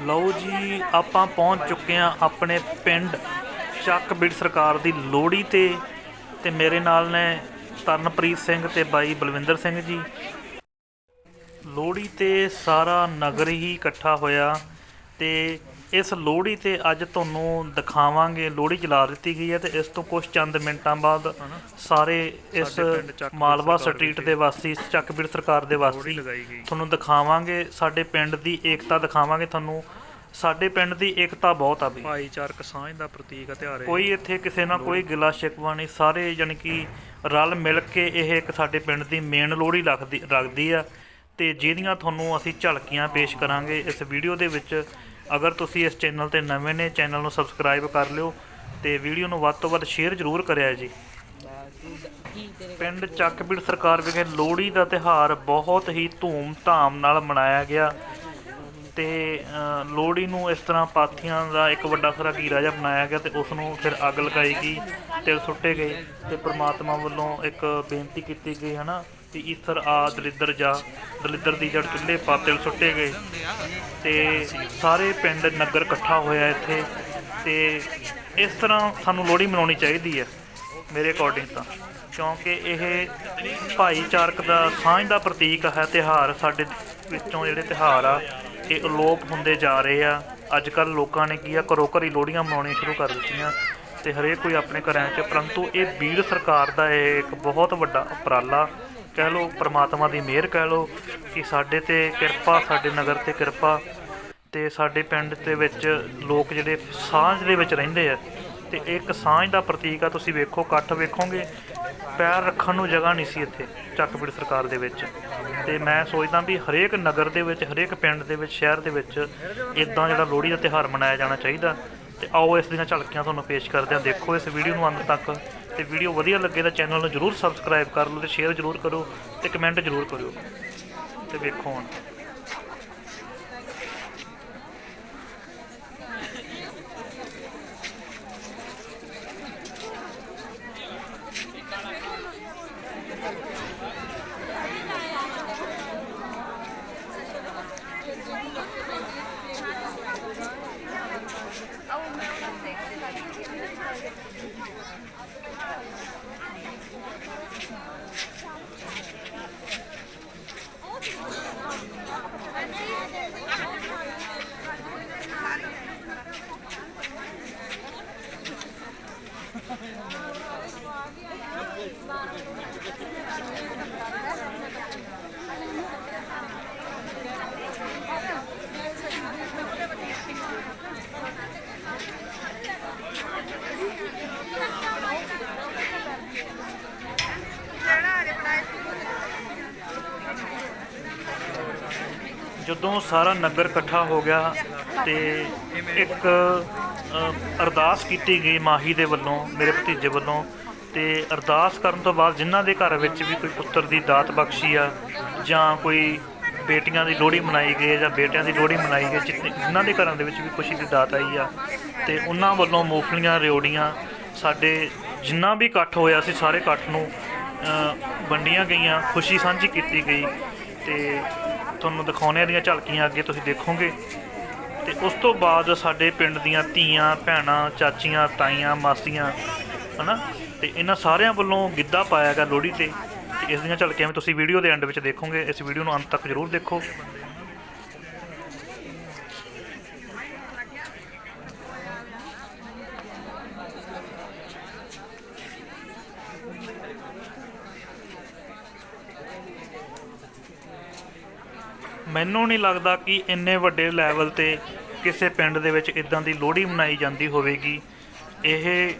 ਲਓ ਜੀ, ਆਪਾਂ ਪਹੁੰਚ ਚੁੱਕੇ ਹਾਂ ਆਪਣੇ ਪਿੰਡ ਚੱਕਬੀੜ ਸਰਕਾਰ ਦੀ ਲੋਹੜੀ ਤੇ ਤੇ ਮੇਰੇ ਨਾਲ ਨੇ ਤਰਨਪ੍ਰੀਤ ਸਿੰਘ ਤੇ ਬਾਈ ਬਲਵਿੰਦਰ ਸਿੰਘ ਜੀ। ਲੋਹੜੀ ਤੇ ਸਾਰਾ ਨਗਰ ਹੀ ਇਕੱਠਾ ਹੋਇਆ ਤੇ ਇਸ ਲੋਹੜੀ ਤੇ ਅੱਜ ਤੁਹਾਨੂੰ ਦਿਖਾਵਾਂਗੇ ਲੋਹੜੀ ਜਲਾ ਦਿੱਤੀ ਗਈ ਹੈ ਤੇ ਇਸ ਤੋਂ ਕੁਝ ਚੰਦ ਮਿੰਟਾਂ ਬਾਅਦ ਸਾਰੇ ਇਸ ਮਾਲਵਾ ਸਟਰੀਟ ਦੇ ਵਾਸੀ ਚੱਕਬੀੜ ਸਰਕਾਰ ਦੇ ਵਾਸੀ ਤੁਹਾਨੂੰ ਦਿਖਾਵਾਂਗੇ ਸਾਡੇ ਪਿੰਡ ਦੀ ਏਕਤਾ ਦਿਖਾਵਾਂਗੇ ਤੁਹਾਨੂੰ। ਸਾਡੇ ਪਿੰਡ ਦੀ ਏਕਤਾ ਬਹੁਤ ਆ ਵੀ ਭਾਈਚਾਰਕ ਸਾਂਝ ਦਾ ਪ੍ਰਤੀਕ ਹਥਿਆਰ ਹੈ ਕੋਈ ਇੱਥੇ ਕਿਸੇ ਨਾਲ ਕੋਈ ਗਿਲਾ ਸ਼ਿਕਵਾ ਨਹੀਂ ਸਾਰੇ ਜਾਣੀ ਕਿ ਰਲ ਮਿਲ ਕੇ ਇਹ ਇੱਕ ਸਾਡੇ ਪਿੰਡ ਦੀ ਮੇਨ ਲੋਹੜੀ ਲੱਗਦੀ ਰੱਖਦੀ ਆ। ਤੇ ਜਿਹਦੀਆਂ ਤੁਹਾਨੂੰ ਅਸੀਂ ਝਲਕੀਆਂ ਪੇਸ਼ ਕਰਾਂਗੇ ਇਸ ਵੀਡੀਓ ਦੇ ਵਿੱਚ ਅਗਰ ਤੁਸੀਂ ਇਸ ਚੈਨਲ ਤੇ ਨਵੇਂ ਨੇ, ਚੈਨਲ ਨੂੰ ਸਬਸਕ੍ਰਾਈਬ ਕਰ ਲਿਓ ਤੇ ਵੀਡੀਓ ਨੂੰ ਵੱਧ ਤੋਂ ਵੱਧ ਸ਼ੇਅਰ ਜ਼ਰੂਰ ਕਰਿਆ ਜੀ। ਪਿੰਡ ਚੱਕਬੀੜ ਸਰਕਾਰ ਵਿਖੇ ਲੋਹੜੀ ਦਾ ਤਿਹਾਰ ਬਹੁਤ ਹੀ ਧੂਮ-ਧਾਮ ਨਾਲ ਮਨਾਇਆ ਗਿਆ ਤੇ ਲੋਹੜੀ ਨੂੰ ਇਸ ਤਰ੍ਹਾਂ ਪਾਥੀਆਂ ਦਾ ਇੱਕ ਵੱਡਾ ਸਾਰਾ ਘੀਰਾ ਜਿਹਾ ਬਣਾਇਆ ਗਿਆ ਤੇ ਉਸ ਨੂੰ ਫਿਰ ਅੱਗ ਲਗਾਈ ਗਈ, ਤਿਲ ਸੁੱਟੇ ਗਏ ਤੇ ਪ੍ਰਮਾਤਮਾ ਵੱਲੋਂ ਇੱਕ ਬੇਨਤੀ ਕੀਤੀ ਗਈ, ਹਨਾ? ਕਿ ਈਸਰ ਆ ਦਲਿੱਦਰ ਜਾ, ਦਲਿੱਦਰ ਦੀ ਜੜ ਚੁੱਲ੍ਹੇ ਪਾ ਤਿਲ ਸੁੱਟੇ ਗਏ। ਤੇ ਸਾਰੇ ਪਿੰਡ ਨਗਰ ਇਕੱਠਾ ਹੋਇਆ ਇੱਥੇ। ਤੇ ਇਸ ਤਰ੍ਹਾਂ ਸਾਨੂੰ ਲੋਹੜੀ ਮਨਾਉਣੀ ਚਾਹੀਦੀ ਹੈ, ਮੇਰੇ ਅਕੋਰਡਿੰਗ ਤਾਂ। ਕਿਉਂਕਿ ਇਹ ਭਾਈਚਾਰਕ ਦਾ, ਸਾਂਝ ਦਾ ਪ੍ਰਤੀਕ ਹੈ ਤਿਹਾਰ ਸਾਡੇ ਵਿੱਚੋਂ ਜਿਹੜੇ ਤਿਹਾਰ ਆ, ਇਹ ਅਲੋਪ ਹੁੰਦੇ ਜਾ ਰਹੇ ਆ। ਅੱਜ ਕੱਲ ਲੋਕਾਂ ਨੇ ਕੀ ਆ, ਘਰੋ ਘਰੀ ਲੋਹੜੀਆਂ ਮਨਾਉਣੀਆਂ ਸ਼ੁਰੂ ਕਰ ਦਿੱਤੀਆਂ। ਤੇ ਹਰੇਕ ਕੋਈ ਆਪਣੇ ਘਰਾਂ 'ਚ ਪਰੰਤੂ ਇਹ ਬੀੜ ਸਰਕਾਰ ਦਾ ਇਹ ਇੱਕ ਬਹੁਤ ਵੱਡਾ ਉਪਰਾਲਾ ਕਹਿ ਲਓ, ਪ੍ਰਮਾਤਮਾ ਦੀ ਮਿਹਰ ਕਹਿ ਲਓ ਕਿ ਸਾਡੇ ਤੇ ਕਿਰਪਾ, ਸਾਡੇ ਨਗਰ ਤੇ ਕਿਰਪਾ ਤੇ ਸਾਡੇ ਪਿੰਡ ਦੇ ਵਿੱਚ ਲੋਕ ਜਿਹੜੇ ਸਾਂਝ ਦੇ ਵਿੱਚ ਰਹਿੰਦੇ ਆ ਤੇ ਇੱਕ ਸਾਂਝ ਦਾ ਪ੍ਰਤੀਕ ਆ, ਤੁਸੀਂ ਵੇਖੋ, ਇਕੱਠ ਵੇਖੋਗੇ, ਪੈਰ ਰੱਖਣ ਨੂੰ ਜਗ੍ਹਾ ਨਹੀਂ ਸੀ ਇੱਥੇ ਚੱਕਬੀੜ ਸਰਕਾਰ ਦੇ ਵਿੱਚ। ਤੇ ਮੈਂ ਸੋਚਦਾ ਵੀ ਹਰੇਕ ਨਗਰ ਦੇ ਵਿੱਚ, ਹਰੇਕ ਪਿੰਡ ਦੇ ਵਿੱਚ, ਸ਼ਹਿਰ ਦੇ ਵਿੱਚ ਇਦਾਂ ਜਿਹੜਾ ਲੋਹੜੀ ਦਾ ਤਿਉਹਾਰ ਮਨਾਇਆ ਜਾਣਾ ਚਾਹੀਦਾ। ਤੇ ਆਓ ਇਸ ਦੀਆਂ ਝਲਕੀਆਂ ਤੁਹਾਨੂੰ ਪੇਸ਼ ਕਰਦੇ ਹਾਂ। ਦੇਖੋ ਇਸ ਵੀਡੀਓ ਨੂੰ ਅੰਤ ਤੱਕ ਤੇ ਵੀਡੀਓ ਵਧੀਆ ਲੱਗੇ ਤਾਂ ਚੈਨਲ ਨੂੰ ਜਰੂਰ ਸਬਸਕ੍ਰਾਈਬ ਕਰ ਲਓ ਤੇ ਸ਼ੇਅਰ ਜਰੂਰ ਕਰੋ ਤੇ ਕਮੈਂਟ ਜਰੂਰ ਕਰਿਓ। ਤੇ ਵੇਖੋ ਹੁਣ। ਜਦੋਂ ਸਾਰਾ ਨਗਰ ਇਕੱਠਾ ਹੋ ਗਿਆ ਤੇ ਇੱਕ ਅਰਦਾਸ ਕੀਤੀ ਗਈ ਮਾਹੀ ਦੇ ਵੱਲੋਂ, ਮੇਰੇ ਭਤੀਜੇ ਵੱਲੋਂ ਤੇ ਅਰਦਾਸ ਕਰਨ ਤੋਂ ਬਾਅਦ ਜਿਨ੍ਹਾਂ ਦੇ ਘਰ ਵਿੱਚ ਵੀ ਕੋਈ ਪੁੱਤਰ ਦੀ ਦਾਤ ਬਖਸ਼ੀ ਆ, ਜਾਂ ਕੋਈ ਬੇਟੀਆਂ ਦੀ ਲੋਹੜੀ ਮਨਾਈ ਗਈ ਹੈ ਜਾਂ ਬੇਟਿਆਂ ਦੀ ਲੋਹੜੀ ਮਨਾਈ ਗਈ, ਜਿੱਥੇ- ਜਿਨ੍ਹਾਂ ਦੇ ਘਰਾਂ ਦੇ ਵਿੱਚ ਵੀ ਖੁਸ਼ੀ ਦੀ ਦਾਤ ਆਈ ਆ, ਤੇ ਉਹਨਾਂ ਵੱਲੋਂ ਮੂੰਗਫਲੀਆਂ, ਰਿਓੜੀਆਂ ਸਾਡੇ ਜਿੰਨਾ ਵੀ ਇਕੱਠ ਹੋਇਆ ਸੀ ਸਾਰੇ ਇਕੱਠ ਨੂੰ ਵੰਡੀਆਂ ਗਈਆਂ, ਖੁਸ਼ੀ ਸਾਂਝੀ ਕੀਤੀ ਗਈ, ਤੇ ਤੁਹਾਨੂੰ ਦਿਖਾਉਣੇ ਦੀਆਂ ਝਲਕੀਆਂ ਅੱਗੇ ਤੁਸੀਂ ਦੇਖੋਗੇ। ਤੇ ਉਸ ਤੋਂ ਬਾਅਦ ਸਾਡੇ ਪਿੰਡ ਦੀਆਂ ਧੀਆਂ, ਭੈਣਾਂ, ਚਾਚੀਆਂ, ਤਾਈਆਂ, ਮਾਸੀਆਂ, ਹਨਾ? ਤੇ ਇਹਨਾਂ ਸਾਰਿਆਂ ਵੱਲੋਂ ਗਿੱਧਾ ਪਾਇਆ ਗਿਆ ਲੋਹੜੀ ਤੇ। ਤੇ ਇਸ ਦੀਆਂ ਝਲਕੀਆਂ ਵੀ ਤੁਸੀਂ ਵੀਡੀਓ ਦੇ ਐਂਡ ਵਿੱਚ ਦੇਖੋਗੇ। ਇਸ ਵੀਡੀਓ ਨੂੰ ਅੰਤ ਤੱਕ ਜ਼ਰੂਰ ਦੇਖੋ। ਮੈਨੂੰ ਨਹੀਂ ਲੱਗਦਾ ਕਿ ਇੰਨੇ ਵੱਡੇ ਲੈਵਲ ਤੇ ਕਿਸੇ ਪਿੰਡ ਦੇ ਵਿੱਚ ਇਦਾਂ ਦੀ ਲੋਹੜੀ ਮਨਾਈ ਜਾਂਦੀ ਹੋਵੇਗੀ। ਇਹ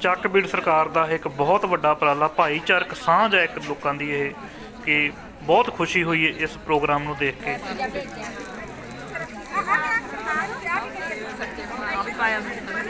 ਚੱਕਬੀੜ ਸਰਕਾਰ ਦਾ ਇੱਕ ਬਹੁਤ ਵੱਡਾ ਉਪਰਾਲਾ ਭਾਈਚਾਰਕ ਸਾਂਝ ਹੈ ਇੱਕ ਲੋਕਾਂ ਦੀ ਇਹ ਕਿ ਬਹੁਤ ਖੁਸ਼ੀ ਹੋਈ ਹੈ ਇਸ ਪ੍ਰੋਗਰਾਮ ਨੂੰ ਦੇਖ ਕੇ ਨਹੀਂ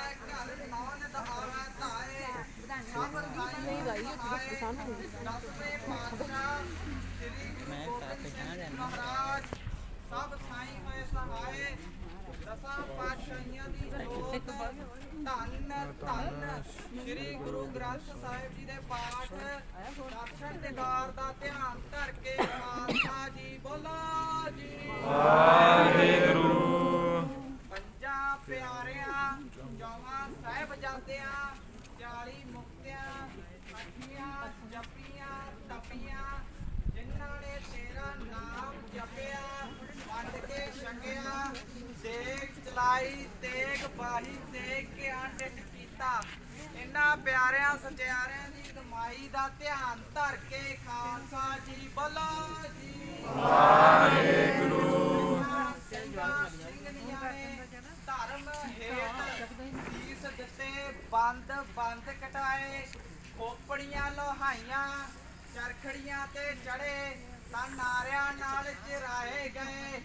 ਮੈਂ ਕਹਿੰਦਾ ਲੋੜੀ ਰੱਖਿਆ ਮਹਾਰਾਜ ਸਭ ਸਾਈ ਹੋਏ ਸਹਾਏ ਦਸਾਂ ਪਾਤਸ਼ਾਹੀਆਂ ਦੀ ਜੋਤ ਧੰਨ ਧੰਨ ਸ੍ਰੀ ਗੁਰੂ ਗ੍ਰੰਥ ਸਾਹਿਬ ਜੀ ਦੇ ਪਾਠ ਦਰਸ਼ਨ ਦਿਦਾਰ ਦਾ ਧਿਆਨ ਧਰ ਕੇ ਖਾਲਸਾ ਜੀ ਬੋਲੋ ਜੀ ਵਾਹਿਗੁਰੂ। ਪੰਜਾਂ ਪਿਆਰਿਆਂ ਚੌਹਾਂ ਸਾਹਿਬ ਜਾਂਦਿਆਂ 40 ਮੁਕਤਿਆਂ ਅੱਠੀਆਂ ਜਪੀਆਂ ਤਪੀਆਂ ਜਿਨ੍ਹਾਂ ਨੇ ਤੇਰਾ ਨਾਮ ਜਪਿਆ ਵੰਡ ਕੇ ਛਕਿਆ ਦੇਖ ਤੇਗ ਬਾਹੀ ਦੇਖ ਕੇ ਅੰਡਿਤ ਕੀਤਾ। ਇਹਨਾਂ ਪਿਆਰਿਆਂ ਸਚਿਆਰਿਆਂ ਦੀ ਕਮਾਈ ਦਾ ਧਿਆਨ ਧਰ ਕੇ ਖਾਲਸਾ ਜੀ, ਬੋਲੋ ਜੀ। ਵਾਹਿਗੁਰੂ। ਸਿੰਘਾਂ ਸਿੰਘਣੀਆਂ ਨੇ ਧਰਮ ਹੇਠ ਸੀਸ ਦਿੱਤੇ, ਬੰਦ ਬੰਦ ਕਟਾਏ। ਖੋਪੜੀਆਂ ਲੋਹਾਈਆਂ, ਚਰਖੜੀਆਂ ਤੇ ਚੜੇ ਤਾਂ ਨਾਰਿਆਂ ਨਾਲ ਚਿਰਾਏ ਗਏ।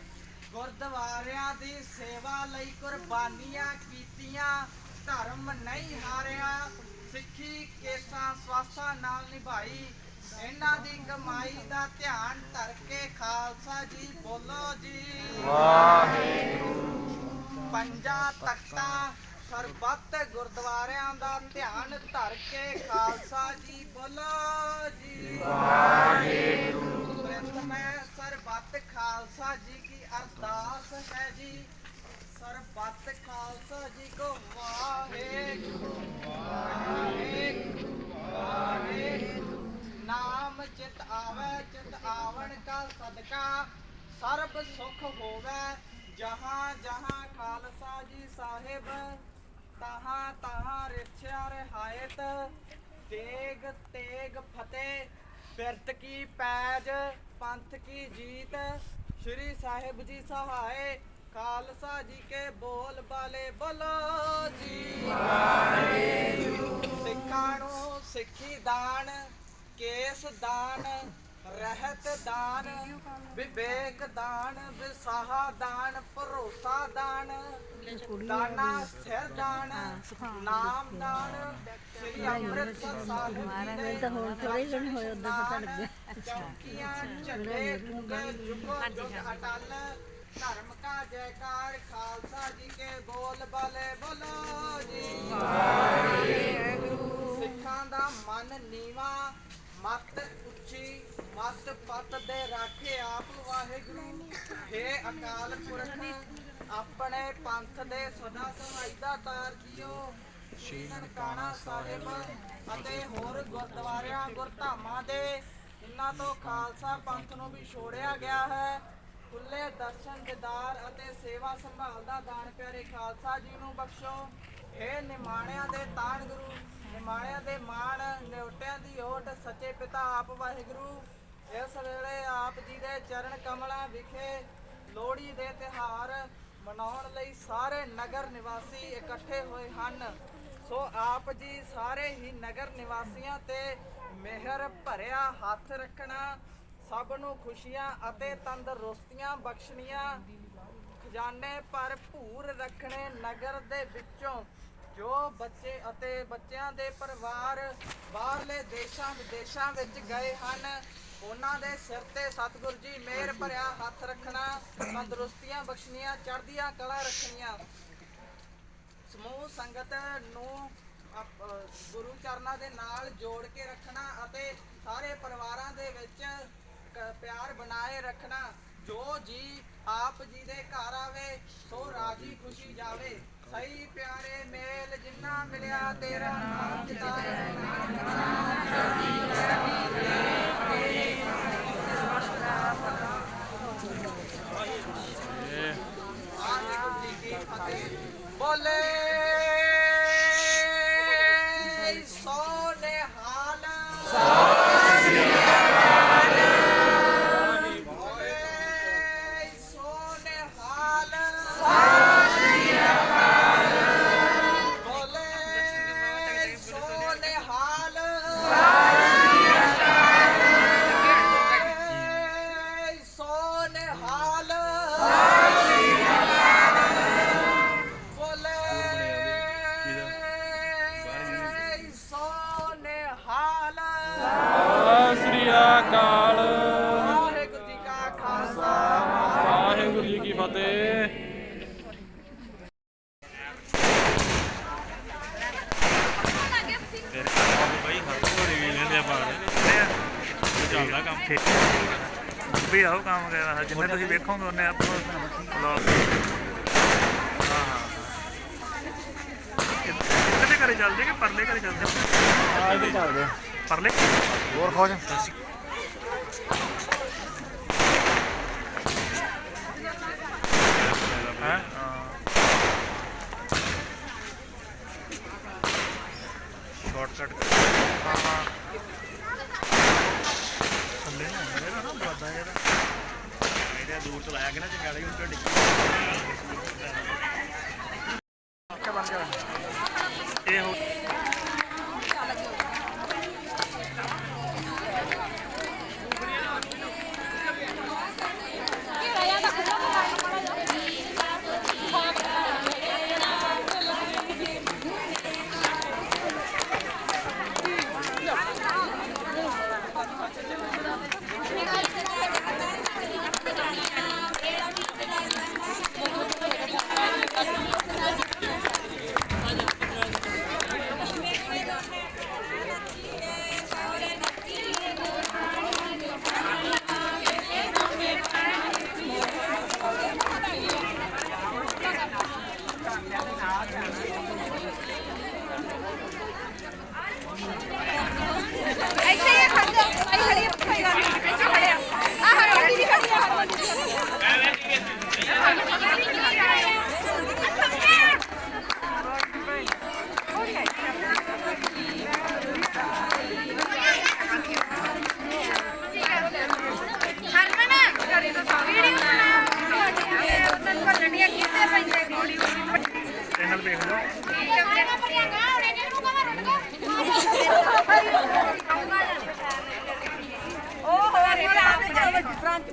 ਗੁਰਦੁਆਰਿਆਂ ਦੀ ਸੇਵਾ ਲਈ ਕੁਰਬਾਨੀਆਂ ਕੀਤੀਆਂ। ਧਰਮ ਨਹੀਂ ਹਾਰਿਆ। ਸਿੱਖੀ ਕੇਸਾਂ ਸਵਾਸਾਂ ਨਾਲ ਨਿਭਾਈ। ਇਹਨਾਂ ਦੀ ਕਮਾਈ ਦਾ ਧਿਆਨ ਧਰ ਕੇ ਖਾਲਸਾ ਜੀ ਬੋਲੋ ਜੀ। ਪੰਜਾਂ ਤਖਤਾਂ ਸਰਬੱਤ ਗੁਰਦੁਆਰਿਆਂ ਦਾ ਧਿਆਨ ਧਰ ਕੇ ਖਾਲਸਾ ਜੀ ਬੋਲੋ ਜੀ। ਵਾਹਿਗੁਰੂ। ਸਰਬੱਤ ਖਾਲਸਾ ਜੀ ਕੀ ਅਰਦਾਸ ਹੈ ਜੀ। ਸਰਬੱਤ ਖਾਲਸਾ ਜੀ ਕੋ ਵਾਹਿਗੁਰੂ। ਵਾਹਿਗੁਰੂ ਵਾਹਿਗੁਰੂ ਨਾਮ ਚਿਤ ਆਵੇ, ਚਿਤ ਆਵਣ ਕਾ ਸਦਕਾ। ਸਰਬ ਸੁਖ ਹੋਵੇ, ਜਹਾਂ ਜਹਾਂ ਖਾਲਸਾ ਜੀ ਸਾਹਿਬ। ਤਹਾਂ ਤਹਾਂ ਰਿਛਿਆ ਰਹਾਇਤ। ਤੇਗ ਤੇਗ ਫਤਿਹ, ਬਿਰਤ ਕੀ ਪੈਜ, ਪੰਥ ਕੀ ਜੀਤ। ਸ਼੍ਰੀ ਸਾਹਿਬ ਜੀ ਸਹਾਏ, ਖਾਲਸਾ ਜੀ ਕੇ ਬੋਲ ਬਾਲੇ ਬੋਲੋ ਜੀ। ਸਿੱਖਾਂ ਨੂੰ ਸਿੱਖੀ ਦਾਨ, ਕੇਸ ਦਾਨ ਰਹਿਤ ਦਾਨ ਵਿਵੇਕ ਦਾਨ ਵਿਸਾਹਾ ਦਾਨ ਭਰੋਸਾ ਦਾਨ ਦਾਨਾ ਸਿਰ ਦਾਨ ਨਾਮ ਦਾਨ ਸ੍ਰੀ ਅੰਮ੍ਰਿਤਸਰ ਸਾਹਿਬ ਜੀ ਦੇ ਤਾਂ ਹੁਣ ਥੋੜੇ ਦਿਨ ਹੋਏ ਉਦੋਂ ਪਤਾ ਲੱਗਿਆ ਚੌਕੀਆਂ ਝੰਡੇ ਕੁੰਗੇ ਜੁਗੋ ਜੁਗ ਅਟਲ ਧਰਮ ਕਾ ਜੈਕਾਰ ਖਾਲਸਾ ਜੀ ਕੇ ਬੋਲ ਬਾਲੇ ਬੋਲੋ ਜੀ। ਸਿੱਖਾਂ ਦਾ ਮਨ ਨੀਵਾ ਮਤ ਉੱਚੀ ਮਤ ਪਤ ਦੇ ਰਾਖੇ ਆਪ ਵਾਹਿਗੁਰੂ। ਹੈ ਅਕਾਲ ਪੁਰਖ, ਆਪਣੇ ਪੰਥ ਦੇ ਸਦਾ ਸਹਾਇਤਾ ਤਾਰ ਜੀਓ। ਸ਼੍ਰੀ ਨਨਕਾਣਾ ਸਾਹਿਬ ਅਤੇ ਹੋਰ ਗੁਰਦੁਆਰਿਆਂ, ਗੁਰਧਾਮਾਂ ਦੇ, ਇਹਨਾਂ ਤੋਂ ਖਾਲਸਾ ਪੰਥ ਨੂੰ ਵੀ ਛੋੜਿਆ ਗਿਆ ਹੈ। ਖੁੱਲੇ ਦਰਸ਼ਨ, ਦਿਦਾਰ ਅਤੇ ਸੇਵਾ ਸੰਭਾਲ ਦਾ ਦਾਨ ਪਿਆਰੇ ਖਾਲਸਾ ਜੀ ਨੂੰ ਬਖਸ਼ੋ। ਇਹ ਨਿਮਾਣਿਆਂ ਦੇ ਤਾਣ ਗੁਰੂ ਨਿਮਾਣਿਆਂ ਦੇ ਮਾਣ, ਨਿਉਟਿਆਂ ਦੀ ਓਟ, ਸੱਚੇ ਪਿਤਾ ਆਪ ਵਾਹਿਗੁਰੂ, ਇਸ ਵੇਲੇ ਆਪ ਜੀ ਦੇ ਚਰਨ ਕਮਲਾਂ ਵਿਖੇ ਲੋਹੜੀ ਦੇ ਤਿਹਾਰ ਮਨਾਉਣ ਲਈ ਸਾਰੇ ਨਗਰ ਨਿਵਾਸੀ ਇਕੱਠੇ ਹੋਏ ਹਨ। ਸੋ ਆਪ ਜੀ ਸਾਰੇ ਹੀ ਨਗਰ ਨਿਵਾਸੀਆਂ ਤੇ ਮਿਹਰ ਭਰਿਆ ਹੱਥ ਰੱਖਣਾ, ਸਭ ਨੂੰ ਖੁਸ਼ੀਆਂ ਅਤੇ ਤੰਦਰੁਸਤੀਆਂ ਬਖਸ਼ਣੀਆਂ, ਖਜ਼ਾਨੇ ਭਰਪੂਰ ਰੱਖਣੇ ਨਗਰ ਦੇ ਵਿੱਚੋਂ ਜੋ ਬੱਚੇ ਅਤੇ ਬੱਚਿਆਂ ਦੇ ਪਰਿਵਾਰ ਬਾਹਰਲੇ ਦੇਸ਼ਾਂ ਵਿਦੇਸ਼ਾਂ ਵਿੱਚ ਗਏ ਹਨ, ਉਹਨਾਂ ਦੇ ਸਿਰ ਤੇ ਸਤਿਗੁਰੂ ਜੀ ਮਿਹਰ ਭਰਿਆ ਹੱਥ ਰੱਖਣਾ, ਤੰਦਰੁਸਤੀਆਂ ਬਖਸ਼ਣੀਆਂ, ਚੜ੍ਹਦੀਆਂ ਕਲਾ ਰੱਖਣੀਆਂ। ਸਮੂਹ ਸੰਗਤ ਨੂੰ ਗੁਰੂ ਚਰਨਾਂ ਦੇ ਨਾਲ ਜੋੜ ਕੇ ਰੱਖਣਾ ਅਤੇ ਸਾਰੇ ਪਰਿਵਾਰਾਂ ਦੇ ਵਿੱਚ ਪਿਆਰ ਬਣਾਏ ਰੱਖਣਾ। ਜੋ ਜੀ ਆਪ ਜੀ ਦੇ ਘਰ ਆਵੇ, ਸੋ ਰਾਜੀ ਖੁਸ਼ੀ ਜਾਵੇ। ਸਹੀ ਪਿਆਰੇ ਮੇਲ ਜਿੰਨਾ ਮਿਲਿਆ ਤੇਰਾ ਨਾਮ ਚਿਤਾਏ ਠੀਕ ਵੀ ਆਓ ਕੰਮ ਕਰਦਾ ਜਿੰਨੇ ਤੁਸੀਂ ਵੇਖੋਗੇ ਉਹਨੇ ਆਪਾਂ ਬਲੌਗ ਹਾਂ ਹਾਂ ਕਿੱਥੇ ਘਰੇ ਚੱਲਦੇ ਕਿ ਪਰਲੇ ਘਰੇ ਚੱਲਦੇ? ਆਜ ਤੇ ਚੱਲਦੇ। ਪਰਲੇ? ਹੋਰ ਖੋਜ। കളയുന്നുണ്ട് ਵੇਖ ਲਓ। ਉਹ ਹੋਰ ਹੋਰ ਫਰੰਟ